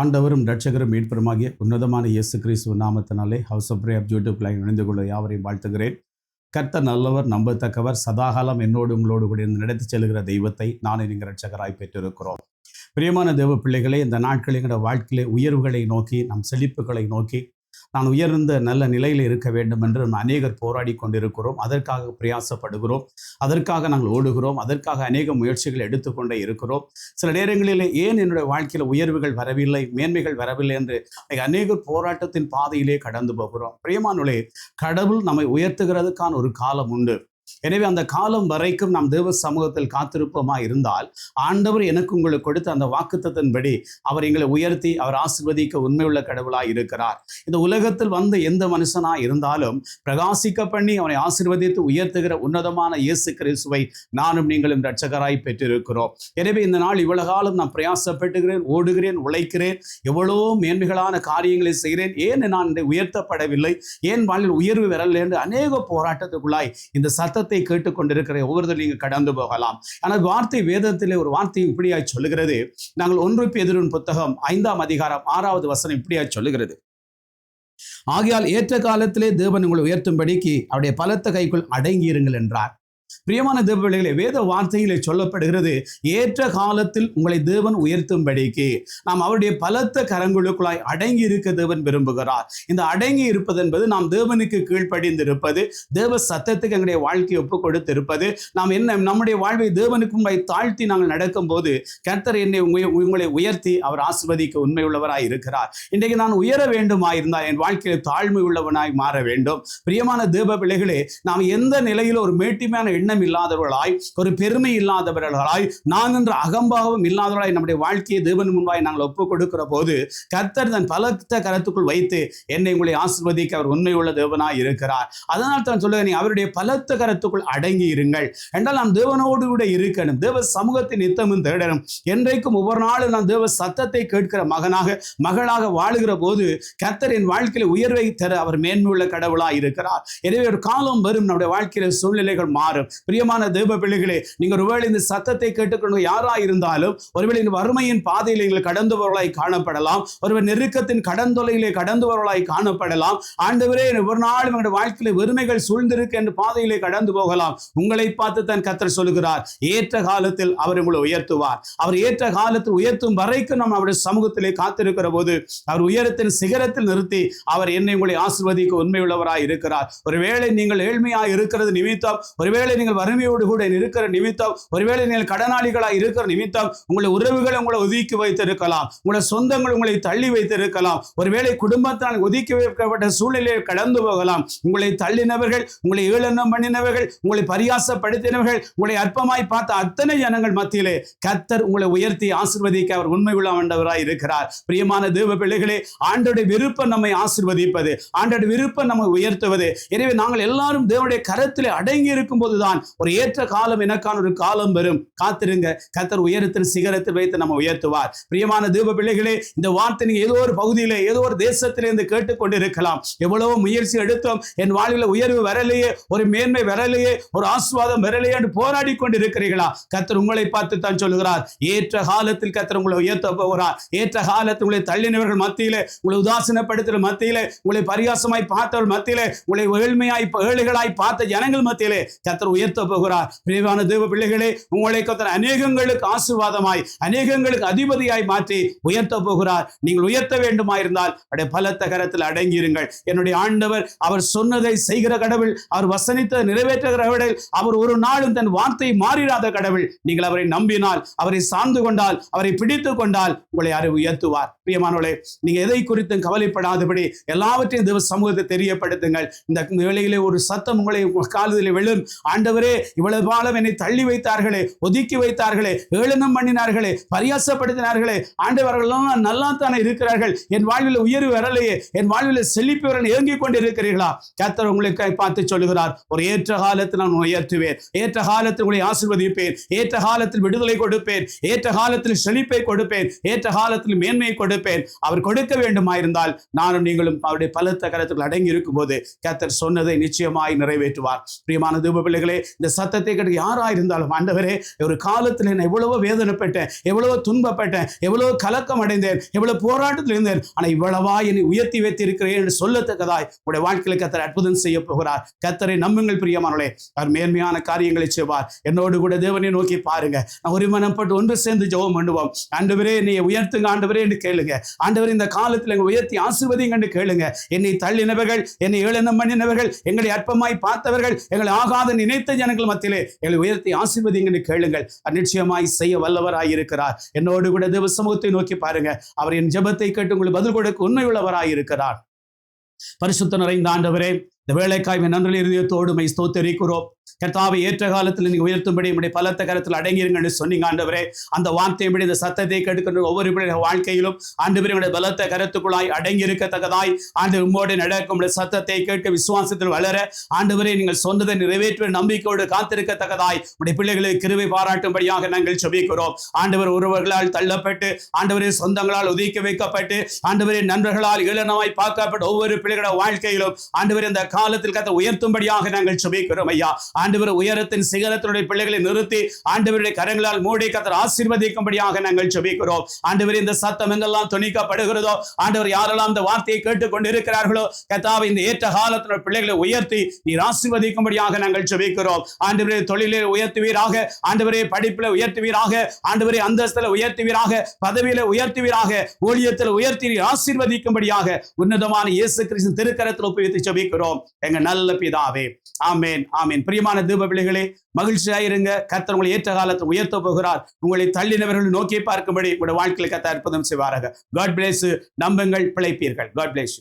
ஆண்டவரும் ரட்சகரும் மீட்பருமாகிய உன்னதமான இயேசு கிறிஸ்துவ நாமத்தினாலே house of prayer YouTube line இணைந்து கொள்ள யாவரையும் வாழ்த்துகிறேன். கர்த்த நல்லவர் நம்பத்தக்கவர் சதாகாலம் என்னோடு உங்களோடு கூட நடத்தி செல்கிற தெய்வத்தை நானே நீங்கள் ரட்சகராய் பெற்றிருக்கிறோம். பிரியமான தேவ பிள்ளைகளே இந்த நாட்களில் எங்களோட வாழ்க்கையிலே உயர்வுகளை நோக்கி நம் செழிப்புகளை நோக்கி நான் உயர்ந்த நல்ல நிலையில் இருக்க வேண்டும் என்று நாம் அநேகர் போராடி கொண்டிருக்கிறோம். அதற்காக பிரயாசப்படுகிறோம். அதற்காக நாங்கள் ஓடுகிறோம். அதற்காக அநேக முயற்சிகள் எடுத்துக்கொண்டே இருக்கிறோம். சில நேரங்களிலே ஏன் என்னுடைய வாழ்க்கையில் உயர்வுகள் வரவில்லை மேன்மைகள் வரவில்லை என்று அநேகர் போராட்டத்தின் பாதையிலே கடந்து போகிறோம். பிரியமானுளே கடவுள் நம்மை உயர்த்துகிறதுக்கான ஒரு காலம் உண்டு. எனவே அந்த காலம் வரைக்கும் நாம் தேவ சமூகத்தில் காத்திருப்போமா இருந்தால் ஆண்டவர் எனக்கு உங்களுக்கு கொடுத்த அந்த வாக்குத்தத்தின்படி அவர் எங்களை உயர்த்தி அவர் ஆசிர்வதிக்க உண்மையுள்ள கடவுளாக இருக்கிறார். இந்த உலகத்தில் வந்த எந்த மனுஷனா இருந்தாலும் பிரகாசிக்க பண்ணி அவனை ஆசிர்வதித்து உயர்த்துகிற உன்னதமான இயேசு கிறிஸ்துவை நானும் நீங்களும் ரட்சகராய் பெற்றிருக்கிறோம். எனவே இந்த நாள் இவ்வளவு காலம் நான் பிரயாசப்பட்டுகிறேன் ஓடுகிறேன் உழைக்கிறேன் எவ்வளோ மேன்மைகளான காரியங்களை செய்கிறேன் ஏன் நான் உயர்த்தப்படவில்லை ஏன் வாழ்வில் உயர்வு வரல என்று அநேக போராட்டத்துக்குள்ளாய் இந்த சத்தத்தை கேட்டுக்கொண்டிருக்கிற ஒவ்வொருத்தரும் நீங்கள் கடந்து போகலாம். ஆனால் வார்த்தை வேதத்திலே ஒரு வார்த்தை இப்படியாய் சொல்லுகிறது. நாங்கள் ஒன்று பேதிரின் புத்தகம் ஐந்தாம் அதிகாரம் ஆறாவது வசனம் இப்படியாய் சொல்லுகிறது. ஆகையால் ஏற்ற காலத்திலே தேவன் உங்களை உயர்த்தும்படிக்கு அவருடைய பலத்த கைக்குள் அடங்கியிருங்கள் என்றார். பிரியமான தேவர்களே வேத வார்த்தைகளை சொல்லப்படுகிறது ஏற்ற காலத்தில் உங்களை தேவன் உயர்த்தும்படிக்கு. நாம் அவருடைய பலத்த கரங்களுக்குள்ளாய் அடங்கி இருக்க தேவன் விரும்புகிறார். இந்த அடங்கி இருப்பது என்பது நாம் தேவனுக்கு கீழ்ப்படிந்திருப்பது தேவ சத்தத்துக்கு எங்களுடைய வாழ்க்கையை ஒப்பு கொடுத்திருப்பது நாம் என்ன நம்முடைய வாழ்வை தேவனுக்கு உங்களை தாழ்த்தி நாங்கள் நடக்கும் போது கர்த்தர் என்னை உங்களை உயர்த்தி அவர் ஆசிர்வதிக்க உண்மையுள்ளவராய் இருக்கிறார். இன்றைக்கு நான் உயர வேண்டுமாயிருந்தால் என் வாழ்க்கையில் தாழ்மை உள்ளவனாய் மாற வேண்டும். பிரியமான தேவ பிள்ளைகளே நாம் எந்த நிலையில் ஒரு மேட்டிமையான எண்ணம் இல்லாதவர்களாய் ஒரு பெருமை இல்லாதவர்களாய் நான் என்ற அகம்பாவம் இல்லாதவர்களாய் நம்முடைய வாழ்க்கையை தேவன் முன்பாய் நாங்கள் ஒப்புக் கொடுக்கிற போது கர்த்தர் தன் பலத்த கரத்துக்குள் வைத்து என்னை உங்களை ஆசிர்வதிக்க அவர் உண்மையுள்ள தேவனாய் இருக்கிறார். அதனால் தான் சொல்லுங்க நீ அவருடைய பலத்த கரத்துக்குள் அடங்கி இருங்கள். என்றால் நாம் தேவனோடு கூட இருக்கணும். தேவ சமூகத்தின் நித்தமும் தேடணும். என்றைக்கும் ஒவ்வொரு நாளும் நான் தேவ சத்தத்தை கேட்கிற மகனாக மகளாக வாழுகிற போது கர்த்தர் என் வாழ்க்கையில் உயர்வை தர அவர் மேன்மையுள்ள கடவுளாய் இருக்கிறார். எனவே ஒரு காலம் வரும் நம்முடைய வாழ்க்கையில சூழ்நிலைகள் மாறும். பிரியமான தேவ பிள்ளைகளே நீங்க ஒருவேளை இந்த சத்தத்தை கேட்டுக்கொண்டு யாரா இருந்தாலும் ஒருவேளை இந்த வறுமையின் பாதையில் நீங்கள் கடந்தவர்களாய் காணப்படலாம் ஒருவர் நெருக்கத்தின் கடந்தொலையிலே கடந்தவர்களாய் காணப்படலாம். ஆண்டவரே ஒரு நாள் எங்களுடைய வாழ்க்கையில வெறுமைகள் சூழ்ந்திருக்கு என்று பாதையிலே கடந்து போகலாம். உங்களை பார்த்து தான் கத்தர் சொல்லுகிறார் ஏற்ற காலத்தில் அவர் உங்களை உயர்த்துவார். அவர் ஏற்ற காலத்தில் உயர்த்தும் வரைக்கும் நம்ம அவருடைய சமூகத்திலே காத்திருக்கிற போது அவர் உயரத்தின் சிகரத்தில் நிறுத்தி அவர் என்னை உங்களை ஆசிர்வதிக்க உண்மையுள்ளவராய் இருக்கிறார். ஒருவேளை நீங்கள் ஏழ்மையாக இருக்கிறது நிமித்தம் ஒருவேளை நீங்கள் வறுமையோடு கூட இருக்கிற நிமித்தம் ஒருவேளை நீங்கள் கடனாளிகளாக இருக்கிற நிமித்தம் உங்களை உறவுகளை உங்களை ஒதுக்கி வைத்திருக்கலாம். உங்களை சொந்தங்கள் உங்களை தள்ளி வைத்திருக்கலாம். ஒருவேளை குடும்பத்தால் ஒதுக்கி வைக்கப்பட்ட சூழ்நிலையில் கடந்து போகலாம். உங்களை தள்ளினவர்கள் உங்களை ஏளனம் பண்ணினவர்கள் உங்களை பரியாசப்படுத்தினவர்கள் உங்களை அற்பமாய் பார்த்த அத்தனை ஜனங்கள் மத்தியிலே கத்தர் உங்களை உயர்த்தி ஆசிர்வதிக்க அவர் உண்மை உள்ள இருக்கிறார். பிரியமான தேவ பிள்ளைகளே ஆண்டோடைய விருப்பம் நம்மை ஆசிர்வதிப்பது ஆண்டோட விருப்பம் நம்மை உயர்த்துவது. எனவே நாங்கள் எல்லாரும் தேவனுடைய கருத்தில் அடங்கி இருக்கும் போதுதான் ஒரு ஏற்ற காலம் எனக்கான ஒரு காலம் வரும். காத்திருங்க. கத்தர் உயரத்தின் சிகரத்தில் வைத்து நம்ம உயர்த்துவார். பிரியமான தீப பிள்ளைகளே இந்த வார்த்தை நீங்க ஏதோ ஒரு பகுதியில ஏதோ ஒரு தேசத்தில இருந்து கேட்டுக்கொண்டு இருக்கலாம் எவ்வளவோ முயற்சி எடுத்தோம். என் வாழ்வில் உயர்வு வரலையே ஒரு மேன்மை வரலையே ஒரு ஆசுவாதம் வரலையே என்று போராடி கொண்டு இருக்கிறீர்களா கத்தர் உங்களை பார்த்து தான் சொல்லுகிறார். ஏற்ற காலத்தில் கத்தர் உங்களை உயர்த்த போகிறார். ஏற்ற காலத்தில் உங்களை தள்ளினவர்கள் மத்தியில உங்களை உதாசனப்படுத்துகிற மத்தியில உங்களை பரியாசமாய் பார்த்தவர்கள் மத்தியில உங்களை ஏழ்மையாய் ஏழைகளாய் பார்த்த ஜனங்கள் மத்தியிலே கத்தர் உயர்த்த உயர்த்த போகிறார். பிரிவான தேவ பிள்ளைகளே உங்களை கத்தர் அநேகங்களுக்கு ஆசீர்வாதமாய் அநேகங்களுக்கு அதிபதியாய் மாற்றி உயர்த்த போகிறார். நீங்கள் உயர்த்த வேண்டுமா இருந்தால் அப்படியே பலத்த கரத்தில் அடங்கியிருங்கள். என்னுடைய ஆண்டவர் அவர் சொன்னதை செய்கிற கடவுள் அவர் வசனித்த நிறைவேற்றுகிற கடவுள் அவர் ஒரு நாளும் தன் வார்த்தை மாறிடாத கடவுள். நீங்கள் அவரை நம்பினால் அவரை சார்ந்து கொண்டால் அவரை பிடித்து கொண்டால் உங்களை யாரை உயர்த்துவார். பிரியமானவளே நீங்க எதை குறித்தும் கவலைப்படாதபடி எல்லாவற்றையும் தேவ சமூகத்தை தெரியப்படுத்துங்கள். இந்த வேளையிலே ஒரு சத்தம் உங்களை காலத்தில் விழும். ஆண்டவர் இவ்வளவு காலம் என்னை தள்ளி வைத்தார்களே ஒதுக்கி வைத்தார்களே ஏளனம் பண்ணினார்களே பரியாசப்படுத்தினார்களே. ஆண்டவர்கள்லாம் நல்லா தானே இருக்கிறார்கள். என் வாழ்வில் உயர்வு வரலையே. என் வாழ்வில் செழிப்பு வரல இயங்கிக் கொண்டு இருக்கிறீர்களா கத்தர் உங்களுக்கு பார்த்து சொல்லுகிறார். ஒரு ஏற்ற காலத்தில் நான் உயர்த்துவேன் ஏற்ற காலத்தில் உங்களை ஆசிர்வதிப்பேன். ஏற்ற காலத்தில் விடுதலை கொடுப்பேன். ஏற்ற காலத்தில் செழிப்பை கொடுப்பேன். ஏற்ற காலத்தில் மேன்மையை கொடுப்பேன். அவர் கொடுக்க வேண்டுமா இருந்தால் நானும் நீங்களும் அவருடைய பலத்த கரத்துக்குள் அடங்கி இருக்கும் போது கத்தர் சொன்னதை நிச்சயமாய் நிறைவேற்றுவார். பிரியமான தூப பிள்ளைகளே இந்த சத்தத்தை கேட்டு யாரா இருந்தாலும் ஆண்டவரே ஒரு காலத்தில் நான் எவ்வளவோ வேதனைப்பட்டேன் எவ்வளவோ துன்பப்பட்டேன் எவ்வளவோ கலக்கம் அடைந்தேன் எவ்வளவு போராட்டத்தில் இருந்தேன் ஆனால் இவ்வளவா என்னை உயர்த்தி வைத்திருக்கிறேன் என்று சொல்லத்தக்கதாய் உடைய வாழ்க்கையில் கத்தர் அற்புதம் செய்ய போகிறார். கத்தரை நம்புங்கள் பிரியமானவளே அவர் மேன்மையான காரியங்களை செய்வார். என்னோடு கூட தேவனை நோக்கி பாருங்க. நான் ஒரு மனப்பட்டு ஒன்று சேர்ந்து ஜெபம் பண்ணுவோம். ஆண்டவரே என்னை உயர்த்துங்க ஆண்டவரே என்று கேளுங்க. ஆண்டவர் இந்த காலத்தில் எங்க உயர்த்தி ஆசிர்வதிங்க என்று கேளுங்க. என்னை தள்ளினவர்கள் என்னை ஏளனம் பண்ணினவர்கள் எங்களை அற்பமாய் பார்த்தவர்கள் எங்களை ஆகாத நினைத்த ஜனங்கள் மத்தியிலே எங்களை உயர்த்தி ஆசீர்வதிங்கன்னு கேளுங்கள். நிச்சயமாய் செய்ய வல்லவராய் இருக்கிறார். என்னோடு கூட தேவ சமூகத்தை நோக்கி பாருங்க. அவர் என் ஜெபத்தை கேட்டு உங்களுக்கு பதில் கொடுக்க உண்மை உள்ளவராய் இருக்கிறார். பரிசுத்த நிறைந்த ஆண்டவரே இந்த வேலைக்காய் நன்றி இருதயத்தோடு மை ஸ்தோத்தரிக்கிறோம். கர்த்தாவை ஏற்ற காலத்தில் நீங்கள் உயர்த்தும்படி நம்முடைய பலத்த கரத்தில் அடங்கிருங்கன்னு சொன்னீங்க ஆண்டவரே. அந்த வார்த்தையின்படி இந்த சத்தத்தை கெடுக்கின்ற ஒவ்வொரு வாழ்க்கையிலும் ஆண்டவரே பலத்த கருத்துக்குள்ளாய் அடங்கி இருக்கத்தக்கதாய் ஆண்டு உம்மோடு நடக்கும் சத்தத்தை கேட்க விசுவாசத்தில் வளர ஆண்டவரை நீங்கள் சொன்னதை நிறைவேற்ற நம்பிக்கையோடு காத்திருக்கத்தக்கதாய் உடைய பிள்ளைகளை கிருவை பாராட்டும்படியாக நாங்கள் செபிக்கிறோம் ஆண்டவர் ஒருவர்களால் தள்ளப்பட்டு ஆண்டவரின் சொந்தங்களால் ஒதுக்கி வைக்கப்பட்டு ஆண்டவரின் நண்பர்களால் இளனமாய் பார்க்கப்பட்ட ஒவ்வொரு பிள்ளைகளோட வாழ்க்கையிலும் ஆண்டவர் இந்த காலத்தில் கத்த உயர்த்தும்படியாக நாங்கள் செபிக்கிறோம் ஐயா. ஆண்டவர் உயரத்தின் சிகரத்தினுடைய பிள்ளைகளை நிறுத்தி ஆண்டவருடைய கரங்களால் மூடி கத்தர் ஆசீர்வதிக்கும்படியாக நாங்கள் செபிக்கிறோம் ஆண்டவர் இந்த சத்தம் எங்கெல்லாம் துணிக்கப்படுகிறதோ ஆண்டவர் யாரெல்லாம் இந்த வார்த்தையை கேட்டுக் கொண்டிருக்கிறார்களோ கத்தாவை இந்த ஏற்ற காலத்தினுடைய பிள்ளைகளை உயர்த்தி நீர் ஆசீர்வதிக்கும்படியாக நாங்கள் செபிக்கிறோம் ஆண்டவரே தொழிலில் உயர்த்துவீராக ஆண்டவரே படிப்பில் உயர்த்துவீராக ஆண்டவரே அந்தஸ்தில் உயர்த்துவீராக பதவியில உயர்த்துவீராக ஊழியத்தில் உயர்த்தி நீர் ஆசீர்வதிக்கும்படியாக உன்னதமான இயேசு கிறிஸ்து திருக்கரத்தில் ஒப்புவித்து செபிக்கிறோம் எங்க நல்ல பிதாவே ஆமேன் ஆமேன். பிரிய பிரியமான தீப பிள்ளைகளே மகிழ்ச்சியாயிருங்க கர்த்தர் உங்களை ஏற்ற காலத்தை உயர்த்த போகிறார். உங்களை தள்ளினவர்கள் நோக்கி பார்க்கும்படி உங்களுடைய வாழ்க்கையில் கத்த அற்புதம் செய்வாராக. காட் பிளேஸ் நம்பங்கள் பிழைப்பீர்கள். God bless